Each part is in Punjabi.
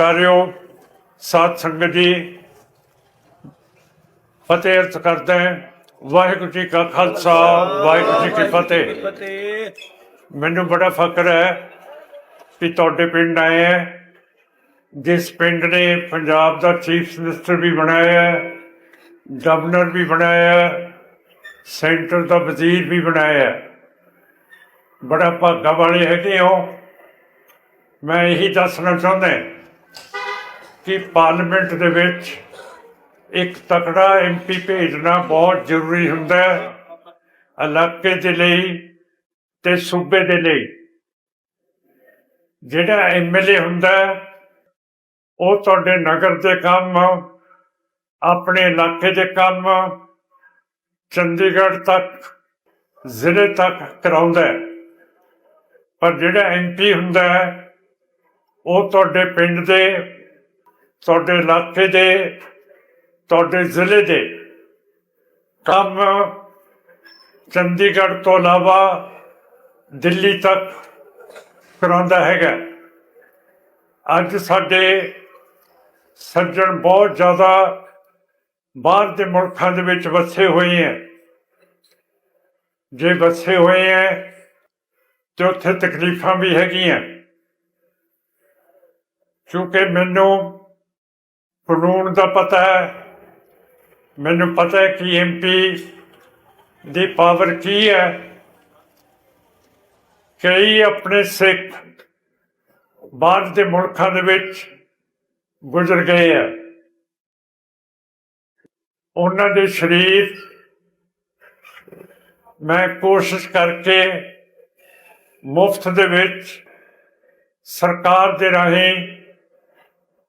ਸਤਿਕਾਰਿਓ ਸਾਧ ਸੰਗਤ ਜੀ ਫਤਿਹ ਅਰਥ ਕਰਦੇ ਹਾਂ। ਵਾਹਿਗੁਰੂ ਜੀ ਕਾ ਖਾਲਸਾ ਵਾਹਿਗੁਰੂ ਜੀ ਕੀ ਫਤਿਹ। ਫਤਿਹ। ਮੈਨੂੰ ਬੜਾ ਫਖਰ ਹੈ ਕਿ ਤੁਹਾਡੇ ਪਿੰਡ ਆਏ ਹੈ। ਜਿਸ ਪਿੰਡ ਨੇ ਪੰਜਾਬ ਦਾ ਚੀਫ ਮਿਨਿਸਟਰ ਵੀ ਬਣਾਇਆ ਹੈ ਗਵਰਨਰ ਵੀ ਬਣਾਇਆ ਹੈ ਸੈਂਟਰ ਦਾ ਵਜ਼ੀਰ ਵੀ ਬਣਾਇਆ ਹੈ। ਬੜਾ ਭਾਗਾ ਵਾਲੇ ਹੈਗੇ ਹੋ। ਮੈਂ ਇਹੀ ਦੱਸਣਾ ਚਾਹੁੰਦਾ ਕਿ ਪਾਰਲੀਮੈਂਟ ਦੇ ਵਿੱਚ ਇੱਕ ਤਕੜਾ ਐਮਪੀ ਭੇਜਣਾ ਬਹੁਤ ਜ਼ਰੂਰੀ ਹੁੰਦਾ ਹੈ, ਇਲਾਕੇ ਦੇ ਲਈ ਤੇ ਸੂਬੇ ਦੇ ਲਈ। ਜਿਹੜਾ ਐਮਐਲਏ ਹੁੰਦਾ ਉਹ ਤੁਹਾਡੇ ਨਗਰ ਦੇ ਕੰਮ, ਆਪਣੇ ਇਲਾਕੇ ਦੇ ਕੰਮ, ਚੰਡੀਗੜ੍ਹ ਤੱਕ, ਜ਼ਿਲ੍ਹੇ ਤੱਕ ਕਰਾਉਂਦਾ ਪਰ ਜਿਹੜਾ ਐਮਪੀ ਹੁੰਦਾ ਹੈ, ਉਹ ਤੁਹਾਡੇ ਪਿੰਡ ਦੇ ਤੁਹਾਡੇ ਇਲਾਕੇ ਦੇ, ਤੁਹਾਡੇ ਜ਼ਿਲ੍ਹੇ ਦੇ ਕੰਮ ਚੰਡੀਗੜ੍ਹ ਤੋਂ ਇਲਾਵਾ ਦਿੱਲੀ ਤੱਕ ਕਰਾਉਂਦਾ ਹੈਗਾ। ਅੱਜ ਸਾਡੇ ਸੱਜਣ ਬਹੁਤ ਜ਼ਿਆਦਾ ਬਾਹਰ ਦੇ ਮੁਲਕਾਂ ਦੇ ਵਿੱਚ ਵਸੇ ਹੋਏ ਹੈ। ਜੇ ਵਸੇ ਹੋਏ ਹੈ, ਤੇ ਉੱਥੇ ਤਕਲੀਫਾਂ ਵੀ ਹੈਗੀਆਂ। ਕਿਉਂਕਿ ਮੈਨੂੰ ਕਾਨੂੰਨ ਦਾ ਪਤਾ ਹੈ। ਮੈਨੂੰ ਪਤਾ ਹੈ ਕਿ ਐਮਪੀ ਦੀ ਪਾਵਰ ਕੀ ਹੈ। ਕਈ ਆਪਣੇ ਸਿੱਖ ਬਾਹਰ ਦੇ ਮੁਲਕਾਂ ਦੇ ਵਿੱਚ ਗੁਜ਼ਰ ਗਏ ਆ। ਉਹਨਾਂ ਦੇ ਸ਼ਰੀਰ ਮੈਂ ਕੋਸ਼ਿਸ਼ ਕਰਕੇ ਮੁਫਤ ਦੇ ਵਿੱਚ ਸਰਕਾਰ ਦੇ ਰਾਹੀਂ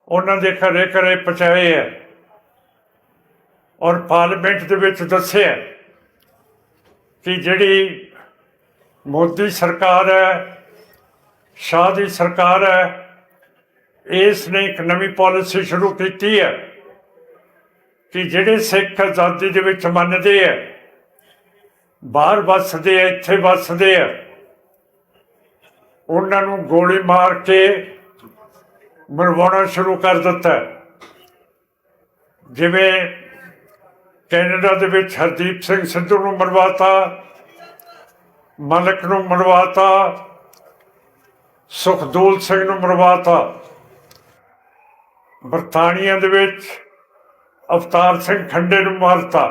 ਉਹਨਾਂ ਦੇ ਘਰੇ ਘਰੇ ਪਹੁੰਚਾਏ ਹੈ ਔਰ ਪਾਰਲੀਮੈਂਟ ਦੇ ਵਿੱਚ ਦੱਸਿਆ ਕਿ ਜਿਹੜੀ ਮੋਦੀ ਸਰਕਾਰ ਹੈ ਸ਼ਾਹ ਦੀ ਸਰਕਾਰ ਹੈ, ਇਸ ਨੇ ਇੱਕ ਨਵੀਂ ਪਾਲਿਸੀ ਸ਼ੁਰੂ ਕੀਤੀ ਹੈ ਕਿ ਜਿਹੜੇ ਸਿੱਖ ਆਜ਼ਾਦੀ ਦੇ ਵਿੱਚ ਮੰਨਦੇ ਆ ਬਾਹਰ ਵੱਸਦੇ ਆ ਇੱਥੇ ਵੱਸਦੇ ਆ ਉਹਨਾਂ ਨੂੰ ਗੋਲੀ ਮਾਰ ਕੇ ਮਰਵਾਉਣਾ ਸ਼ੁਰੂ ਕਰ ਦਿੱਤਾ। ਜਿਵੇਂ ਕੈਨੇਡਾ ਦੇ ਵਿੱਚ ਹਰਦੀਪ ਸਿੰਘ ਸਿੱਧੂ ਨੂੰ ਮਰਵਾਤਾ ਮਲਕ ਨੂੰ ਮਰਵਾਤਾ ਸੁਖਦੂਲ ਸਿੰਘ ਨੂੰ ਮਰਵਾਤਾ ਬਰਤਾਨੀਆ ਦੇ ਵਿੱਚ ਅਵਤਾਰ ਸਿੰਘ ਖੰਡੇ ਨੂੰ ਮਾਰਤਾ।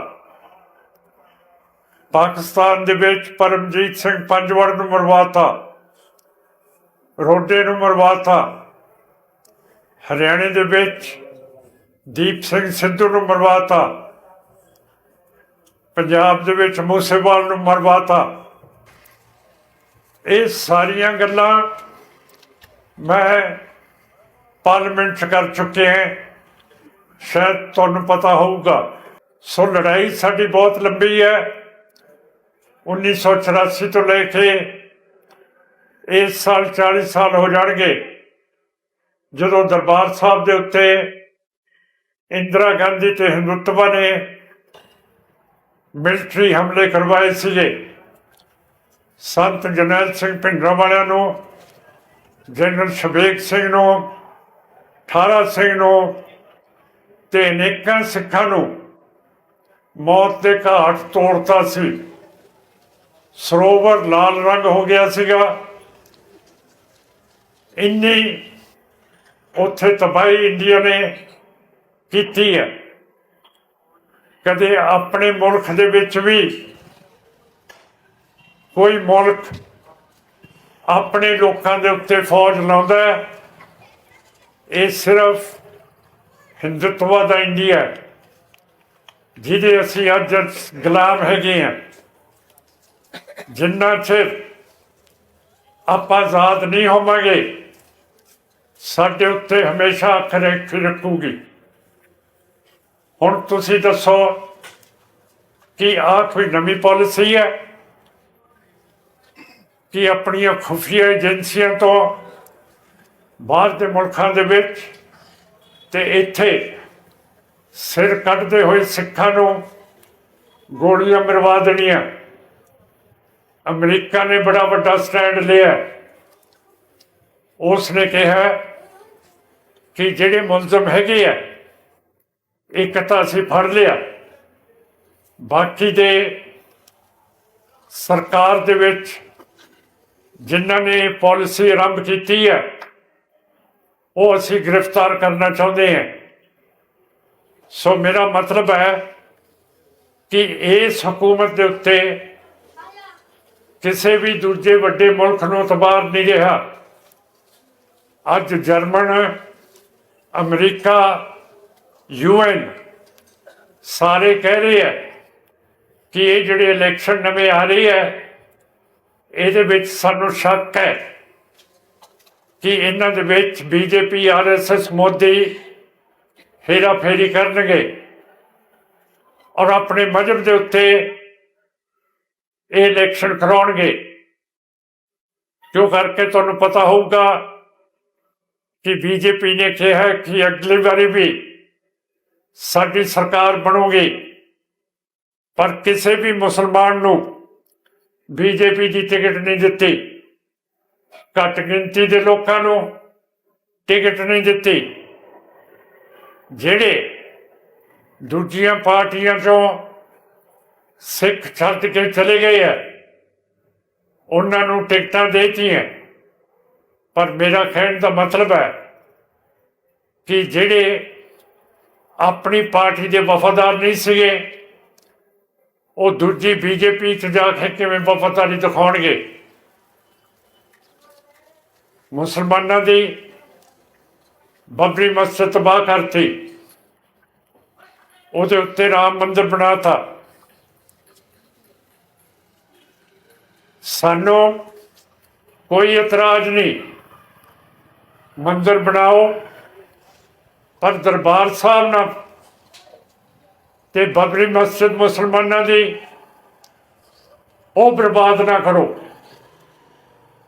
ਪਾਕਿਸਤਾਨ ਦੇ ਵਿੱਚ ਪਰਮਜੀਤ ਸਿੰਘ ਪੰਜਵੜ ਨੂੰ ਮਰਵਾਤਾ। ਰੋਡੇ ਨੂੰ ਮਰਵਾਤਾ। ਹਰਿਆਣੇ ਦੇ ਵਿੱਚ ਦੀਪ ਸਿੰਘ ਸਿੱਧੂ ਨੂੰ ਮਰਵਾਤਾ। ਪੰਜਾਬ ਦੇ ਵਿੱਚ ਮੂਸੇਵਾਲ ਨੂੰ ਮਰਵਾਤਾ। ਇਹ ਸਾਰੀਆਂ ਗੱਲਾਂ ਮੈਂ ਪਾਰਲੀਮੈਂਟ 'ਚ ਕਰ ਚੁੱਕੇ ਹਾਂ। ਸ਼ਾਇਦ ਤੁਹਾਨੂੰ ਪਤਾ ਹੋਊਗਾ। ਸੋ ਲੜਾਈ ਸਾਡੀ ਬਹੁਤ ਲੰਬੀ ਹੈ। 1984 ਤੋਂ ਲੈ ਕੇ ਇਸ ਸਾਲ 40 ਸਾਲ ਹੋ ਜਾਣਗੇ। ਜਦੋਂ ਦਰਬਾਰ ਸਾਹਿਬ ਦੇ ਉੱਤੇ ਇੰਦਰਾ ਗਾਂਧੀ ਤੇ ਹਿੰਦੁੱਤਵਾ ਨੇ ਮਿਲਟਰੀ ਹਮਲੇ ਕਰਵਾਏ ਸੀਗੇ, ਸੰਤ ਜਰਨੈਲ ਸਿੰਘ ਭਿੰਡਰਾਂ ਵਾਲਿਆਂ ਨੂੰ, ਜਨਰਲ ਸ਼ਬੇਕ ਸਿੰਘ ਨੂੰ, ਠਾਰਾ ਸਿੰਘ ਨੂੰ ਤੇ ਅਨੇਕਾਂ ਸਿੱਖਾਂ ਨੂੰ ਮੌਤ ਦੇ ਘਾਟ ਤੋੜਤਾ ਸੀ। ਸਰੋਵਰ ਲਾਲ ਰੰਗ ਹੋ ਗਿਆ ਸੀਗਾ। ਇੰਨੀ ਉੱਥੇ ਤਬਾਹੀ ਇੰਡੀਆ ਨੇ ਕੀਤੀ ਹੈ। ਕਦੇ ਆਪਣੇ ਮੁਲਕ ਦੇ ਵਿੱਚ ਵੀ ਕੋਈ ਮੁਲਕ ਆਪਣੇ ਲੋਕਾਂ ਦੇ ਉੱਤੇ ਫੌਜ ਲਾਉਂਦਾ ਇਹ ਸਿਰਫ ਹਿੰਦੁੱਤਵਾ ਦਾ ਇੰਡੀਆ ਜਿਹਦੇ ਅਸੀਂ ਅੱਜ ਗੁਲਾਮ ਹੈਗੇ ਹਾਂ। ਜਿੰਨਾ ਚਿਰ ਆਪਾਂ ਆਜ਼ਾਦ ਨਹੀਂ ਹੋਵਾਂਗੇ ਸਾਡੇ ਉੱਤੇ ਹਮੇਸ਼ਾ ਅੱਖ ਰੱਖੀ ਰੱਖੂਗੀ। ਹੁਣ ਤੁਸੀਂ ਦੱਸੋ ਕਿ ਆਹ ਕੋਈ ਨਵੀਂ ਪਾਲਿਸੀ ਹੈ? ਕਿ ਆਪਣੀਆਂ ਖੁਫੀਆ ਏਜੰਸੀਆਂ ਤੋਂ ਬਾਹਰ ਦੇ ਮੁਲਕਾਂ ਦੇ ਵਿੱਚ ਤੇ ਇੱਥੇ ਸਿਰ ਕੱਢਦੇ ਹੋਏ ਸਿੱਖਾਂ ਨੂੰ ਗੋਲੀਆਂ ਮਰਵਾ ਦੇਣੀਆਂ। ਅਮਰੀਕਾ ਨੇ ਬੜਾ ਵੱਡਾ ਸਟੈਂਡ ਲਿਆ। ਉਸ ਨੇ ਕਿਹਾ ਕਿ ਜਿਹੜੇ ਮੁਲਜ਼ਮ ਹੈਗੇ ਆ, ਇੱਕ ਤਾਂ ਅਸੀਂ ਫੜ ਲਿਆ। ਬਾਕੀ ਦੇ ਸਰਕਾਰ ਦੇ ਵਿੱਚ ਜਿਨ੍ਹਾਂ ਨੇ ਪਾਲਿਸੀ ਆਰੰਭ ਕੀਤੀ ਹੈ ਉਹ ਅਸੀਂ ਗ੍ਰਿਫਤਾਰ ਕਰਨਾ ਚਾਹੁੰਦੇ ਹਾਂ ਸੋ ਮੇਰਾ ਮਤਲਬ ਹੈ ਕਿ ਇਸ ਹਕੂਮਤ ਦੇ ਉੱਤੇ ਕਿਸੇ ਵੀ ਦੂਜੇ ਵੱਡੇ ਮੁਲਕ ਨੂੰ ਤਬਾਰ ਨਹੀਂ ਰਿਹਾ। ਅੱਜ ਜਰਮਨ ਅਮਰੀਕਾ, ਯੂਐਨ ਸਾਰੇ ਕਹਿ ਰਹੇ ਹੈ ਕਿ ਇਹ ਜਿਹੜੇ ਇਲੈਕਸ਼ਨ ਨਵੇਂ ਆ ਰਹੀ ਹੈ ਇਹਦੇ ਵਿੱਚ ਸਾਨੂੰ ਸ਼ੱਕ ਹੈ ਕਿ ਇਹਨਾਂ ਦੇ ਵਿੱਚ ਬੀਜੇਪੀ ਆਰਐਸਐਸ ਮੋਦੀ ਹੇਰਾ ਫੇਰੀ ਕਰਨਗੇ ਔਰ ਆਪਣੇ ਮਜਬ ਦੇ ਉੱਤੇ ਇਹ ਇਲੈਕਸ਼ਨ ਕਰਾਉਣਗੇ। ਕਿਉਂ ਕਰਕੇ ਤੁਹਾਨੂੰ ਪਤਾ ਹੋਊਗਾ ਕਿ ਬੀਜੇਪੀ ਨੇ ਕਿਹਾ ਕਿ ਅਗਲੀ ਵਾਰੀ ਵੀ ਸਾਡੀ ਸਰਕਾਰ ਬਣੂਗੀ। ਪਰ ਕਿਸੇ ਵੀ ਮੁਸਲਮਾਨ ਨੂੰ ਬੀਜੇਪੀ ਦੀ ਟਿਕਟ ਨਹੀਂ ਦਿੱਤੀ। ਘੱਟ ਗਿਣਤੀ ਦੇ ਲੋਕਾਂ ਨੂੰ ਟਿਕਟ ਨਹੀਂ ਦਿੱਤੀ। ਜਿਹੜੇ ਦੂਜੀਆਂ ਪਾਰਟੀਆਂ ਤੋਂ ਸਿੱਖ ਛੱਡ ਕੇ ਚਲੇ ਗਏ ਆ, ਉਹਨਾਂ ਨੂੰ ਟਿਕਟਾਂ ਦੇਤੀਆਂ। ਪਰ ਮੇਰਾ ਕਹਿਣ ਦਾ ਮਤਲਬ ਹੈ ਕਿ ਜਿਹੜੇ ਆਪਣੀ ਪਾਰਟੀ ਦੇ ਵਫਾਦਾਰ ਨਹੀਂ ਸੀਗੇ, ਉਹ ਦੂਜੀ ਬੀਜੇਪੀ ਚ ਜਾ ਕੇ ਕਿਵੇਂ ਵਫਾਦਾਰੀ ਦਿਖਾਉਣਗੇ? ਮੁਸਲਮਾਨਾਂ ਦੀ ਬਬਰੀ ਮਸਜਿਦ ਤਬਾਹ ਕਰਤੀ। ਉਹਦੇ ਉੱਤੇ ਰਾਮ ਮੰਦਿਰ ਬਣਾਤਾ। ਸਾਨੂੰ ਕੋਈ ਇਤਰਾਜ਼ ਨਹੀਂ। ਮੰਦਰ ਬਣਾਓ, ਪਰ ਦਰਬਾਰ ਸਾਹਿਬ ਨਾ, ਤੇ ਬਬਰੀ ਮਸਜਿਦ ਮੁਸਲਮਾਨਾਂ ਦੀ, ਉਹ ਬਰਬਾਦ ਨਾ ਕਰੋ।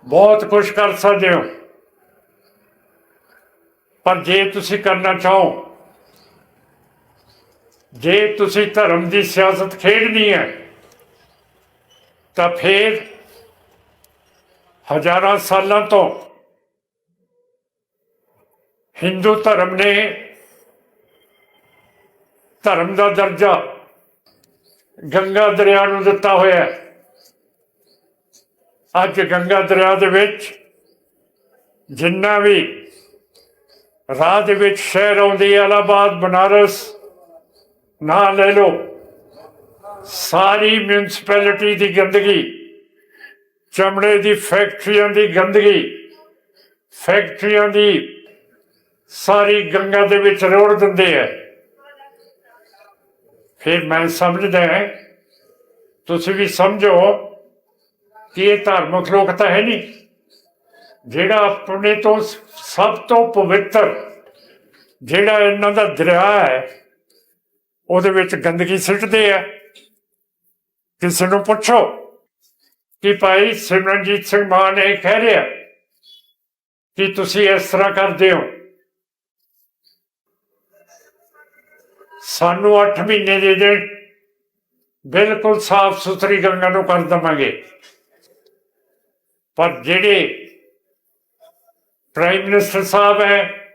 ਬਹੁਤ ਕੁਝ ਕਰ ਸਕਦੇ ਹੋ। ਪਰ ਜੇ ਤੁਸੀਂ ਕਰਨਾ ਚਾਹੋ, ਜੇ ਤੁਸੀਂ ਧਰਮ ਦੀ ਸਿਆਸਤ ਖੇਡਣੀ ਹੈ, ਤਾਂ ਫਿਰ ਹਜ਼ਾਰਾਂ ਸਾਲਾਂ ਤੋਂ ਹਿੰਦੂ ਧਰਮ ਨੇ ਧਰਮ ਦਾ ਦਰਜਾ ਗੰਗਾ ਦਰਿਆ ਨੂੰ ਦਿੱਤਾ ਹੋਇਆ ਅੱਜ ਗੰਗਾ ਦਰਿਆ ਦੇ ਵਿੱਚ ਜਿੰਨਾ ਵੀ ਰਾਹ ਦੇ ਵਿੱਚ ਸ਼ਹਿਰ ਆਉਂਦੀ ਇਲਾਹਾਬਾਦ, ਬਨਾਰਸ, ਨਾ ਲੈ ਲਓ, ਸਾਰੀ ਮਿਊਨਿਸਪੈਲਿਟੀ ਦੀ ਗੰਦਗੀ, ਚਮੜੇ ਦੀ ਫੈਕਟਰੀਆਂ ਦੀ ਗੰਦਗੀ ਫੈਕਟਰੀਆਂ ਦੀ ਸਾਰੀ ਗੰਗਾ ਦੇ ਵਿੱਚ ਰੋੜ ਦਿੰਦੇ ਆ ਫਿਰ ਮੈਂ ਸਮਝਦਾ ਤੁਸੀਂ ਵੀ ਸਮਝੋ ਕਿ ਇਹ ਧਾਰਮਿਕ ਲੋਕ ਤਾਂ ਹੈ ਨਹੀਂ। ਜਿਹੜਾ ਆਪਣੇ ਤੋਂ ਸਭ ਤੋਂ ਪਵਿੱਤਰ ਜਿਹੜਾ ਇਹਨਾਂ ਦਾ ਦਰਿਆ ਹੈ ਉਹਦੇ ਵਿੱਚ ਗੰਦਗੀ ਸਿੱਟਦੇ ਆ ਕਿਸੇ ਨੂੰ ਪੁੱਛੋ ਕਿ ਭਾਈ ਸਿਮਰਨਜੀਤ ਸਿੰਘ ਮਾਨ ਇਹ ਕਹਿ ਰਿਹਾ ਕਿ ਤੁਸੀਂ ਇਸ ਤਰ੍ਹਾਂ ਕਰਦੇ ਹੋ। ਸਾਨੂੰ 8 ਮਹੀਨੇ ਦੇ ਦੇਣ ਬਿਲਕੁਲ ਸਾਫ਼ ਸੁਥਰੀ ਗੰਗਾ ਨੂੰ ਕਰ ਦਵਾਂਗੇ। ਪਰ ਜਿਹੜੇ ਪ੍ਰਾਈਮ ਮਿਨਿਸਟਰ ਸਾਹਿਬ ਹੈ,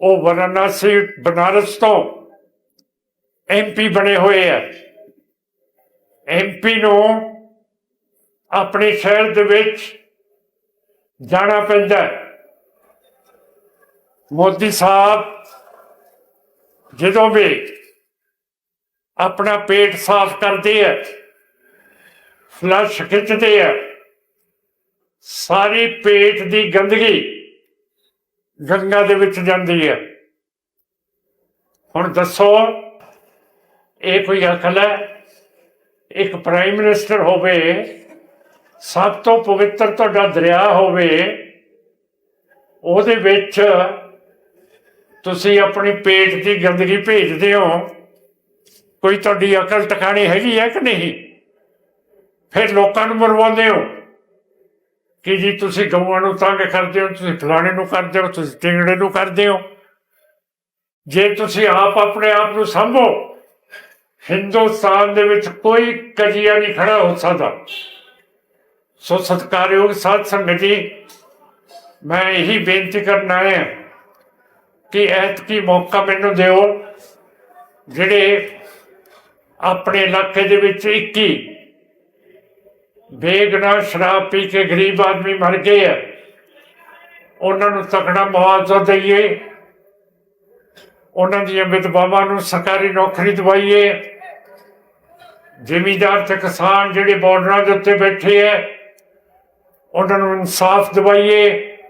ਉਹ ਵਾਰਾਣਸੀ, ਬਨਾਰਸ ਤੋਂ ਐਮਪੀ ਬਣੇ ਹੋਏ ਆ। ਐਮਪੀ ਨੂੰ ਆਪਣੇ ਸ਼ਹਿਰ ਦੇ ਵਿੱਚ ਜਾਣਾ ਪੈਂਦਾ। ਮੋਦੀ ਸਾਹਿਬ ਜਦੋਂ ਵੀ ਆਪਣਾ ਪੇਟ ਸਾਫ਼ ਕਰਦੇ ਆ, ਫਲਸ਼ ਖਿੱਚਦੇ ਆ, ਸਾਰੀ ਪੇਟ ਦੀ ਗੰਦਗੀ ਗੰਗਾ ਦੇ ਵਿੱਚ ਜਾਂਦੀ ਹੈ ਹੁਣ ਦੱਸੋ, ਇਹ ਕੋਈ ਅਕਲ ਹੈ? ਇੱਕ ਪ੍ਰਾਈਮ ਮਿਨਿਸਟਰ ਹੋਵੇ, ਸਭ ਤੋਂ ਪਵਿੱਤਰ ਤੁਹਾਡਾ ਦਰਿਆ ਹੋਵੇ, ਉਹਦੇ ਵਿੱਚ ਤੁਸੀਂ ਆਪਣੀ ਪੇਟ ਦੀ ਗੰਦਗੀ ਭੇਜਦੇ ਹੋ, ਕੋਈ ਤੁਹਾਡੀ ਅਕਲ ਟਿਕਾਣੀ ਹੈਗੀ ਹੈ ਕਿ ਨਹੀਂ? ਫਿਰ ਲੋਕਾਂ ਨੂੰ ਮਰਵਾਉਂਦੇ ਹੋ। ਕਿ ਜੀ ਤੁਸੀਂ ਗਊਆਂ ਨੂੰ ਤੰਗ ਕਰਦੇ ਹੋ, ਤੁਸੀਂ ਫਲਾਣੇ ਨੂੰ ਕਰਦੇ ਹੋ, ਤੁਸੀਂ ਟਿੰਗੜੇ ਨੂੰ ਕਰਦੇ ਹੋ। ਜੇ ਤੁਸੀਂ ਆਪ ਆਪਣੇ ਆਪ ਨੂੰ ਸੰਭੋ, ਹਿੰਦੁਸਤਾਨ ਦੇ ਵਿੱਚ ਕੋਈ ਕਜੀਆ ਨਹੀਂ ਖੜਾ ਹੋ ਸਕਦਾ। ਸੋ ਸਤਿਕਾਰਯੋਗ ਸਾਧ ਸੰਗਤ ਜੀ, ਮੈਂ ਇਹੀ ਬੇਨਤੀ ਕਰਨ ਆਇਆ। ਕਿ ਐਤਕੀ ਮੌਕਾ ਮੈਨੂੰ ਦਿਓ ਜਿਹੜੇ ਆਪਣੇ ਇਲਾਕੇ ਦੇ ਵਿੱਚ 21 ਬੇਗਨਾ ਸ਼ਰਾਬ ਪੀ ਕੇ ਗਰੀਬ ਆਦਮੀ ਮਰ ਗਏ ਆ, ਉਹਨਾਂ ਨੂੰ ਤਕੜਾ ਮੁਆਵਜ਼ਾ ਦਈਏ, ਉਹਨਾਂ ਦੀਆਂ ਵਿਧਵਾਵਾਂ ਨੂੰ ਸਰਕਾਰੀ ਨੌਕਰੀ ਦਵਾਈਏ। ਜ਼ਿਮੀਦਾਰ ਤੇ ਕਿਸਾਨ ਜਿਹੜੇ ਬਾਰਡਰਾਂ ਦੇ ਉੱਤੇ ਬੈਠੇ ਐ ਉਹਨਾਂ ਨੂੰ ਇਨਸਾਫ ਦਵਾਈਏ।